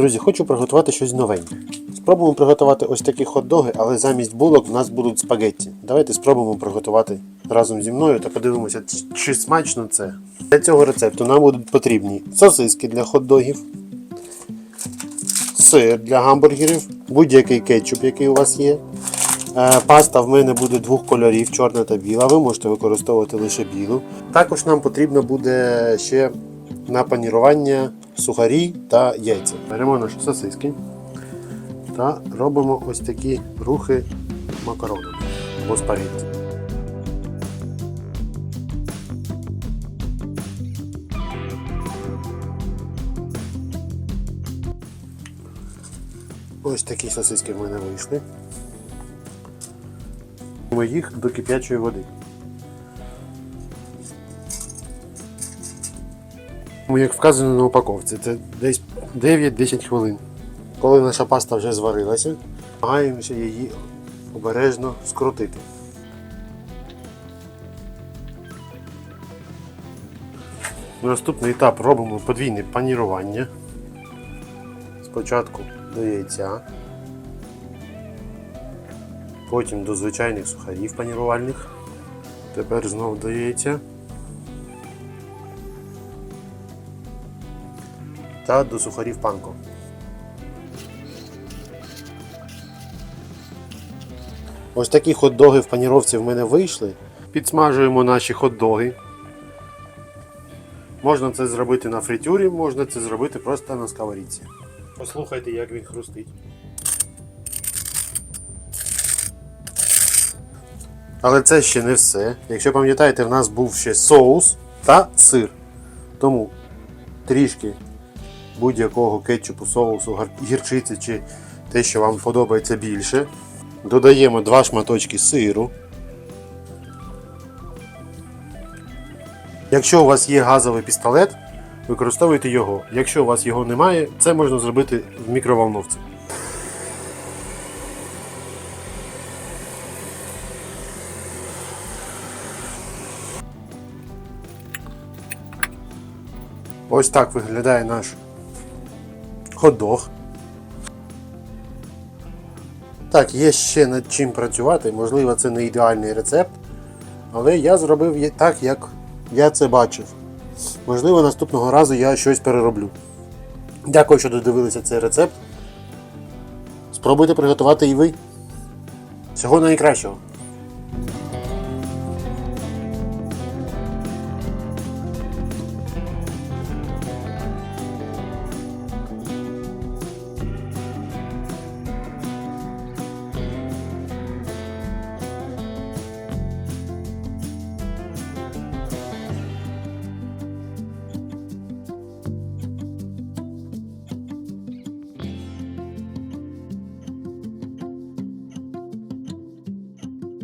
Друзі, хочу приготувати щось новеньке. Спробуємо приготувати ось такі хот-доги, але замість булок в нас будуть спагетті. Давайте спробуємо приготувати разом зі мною та подивимося, чи смачно це. Для цього рецепту нам будуть потрібні сосиски для хот-догів, сир для гамбургерів, будь-який кетчуп, який у вас є. Е, Паста в мене буде двох кольорів, чорна та біла. Ви можете використовувати лише білу. Також нам потрібно буде ще на панірування сухарі та яйця. Беремо наші сосиски та робимо ось такі рухи макаронами або спагетті. Ось такі сосиски в мене вийшли. Ми їх до кип'ячої води. Як вказано на упаковці, це десь 9-10 хвилин. Коли наша паста вже зварилася, намагаємося її обережно скрутити. Наступний етап робимо подвійне панірування. Спочатку до яйця, потім до звичайних сухарів панірувальних. Тепер знову до яйця. Та до сухарів панко. Ось такі хот-доги в паніровці в мене вийшли. Підсмажуємо наші хот-доги. Можна це зробити на фритюрі, можна це зробити просто на сковорідці. Послухайте, як він хрустить. Але це ще не все. Якщо пам'ятаєте, в нас був ще соус та сир. Тому трішки будь-якого кетчупу, соусу, гірчиці чи те, що вам подобається більше. Додаємо два шматочки сиру. Якщо у вас є газовий пістолет, використовуйте його. Якщо у вас його немає, це можна зробити в мікроволновці. Ось так виглядає наш хот-дог. Так, є ще над чим працювати. Можливо, це не ідеальний рецепт, але я зробив так, як я це бачив. Можливо, наступного разу я щось перероблю. Дякую, що додивилися цей рецепт. Спробуйте приготувати і ви. Всього найкращого!